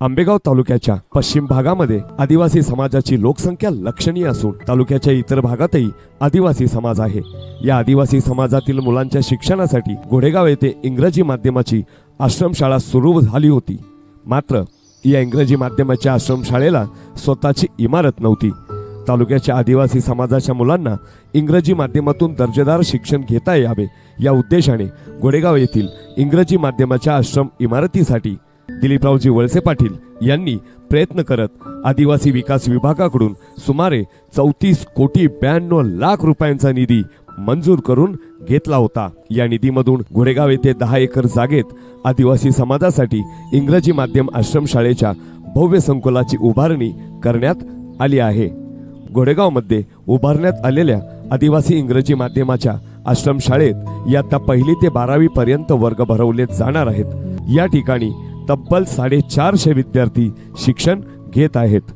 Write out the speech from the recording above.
आंबेगाव तालुक्याच्या पश्चिम भागामध्ये आदिवासी समाजाची लोकसंख्या लक्षणीय असून तालुक्याच्या इतर भागातही आदिवासी समाज आहे. या आदिवासी समाजातील मुलांच्या शिक्षणासाठी घोडेगाव येथे इंग्रजी माध्यमाची आश्रमशाळा सुरू झाली होती. मात्र या इंग्रजी माध्यमाच्या आश्रमशाळेला स्वतःची इमारत नव्हती. तालुक्याच्या आदिवासी समाजाच्या मुलांना इंग्रजी माध्यमातून दर्जेदार शिक्षण घेता यावे या उद्देशाने घोडेगाव येथील इंग्रजी माध्यमाच्या आश्रम इमारतीसाठी दिलीपरावजी वळसे पाटील यांनी प्रयत्न करत आदिवासी विकास विभागाकडून सुमारे चौतीस कोटी ब्याण्णव लाख रुपयांचा निधी मंजूर करून घेतला होता. या निधीमधून घोडेगाव येथे दहा एकर जागेत आदिवासी समाजासाठी इंग्रजी माध्यम आश्रमशाळेच्या भव्य संकुलाची उभारणी करण्यात आली आहे. घोडेगावमध्ये उभारण्यात आलेल्या आदिवासी इंग्रजी माध्यमाच्या आश्रमशाळेत इयत्ता पहिली ते बारावी पर्यंत वर्ग भरवले जाणार आहेत. या ठिकाणी तब्बल साडेचारशे विद्यार्थी शिक्षण घेत आहेत.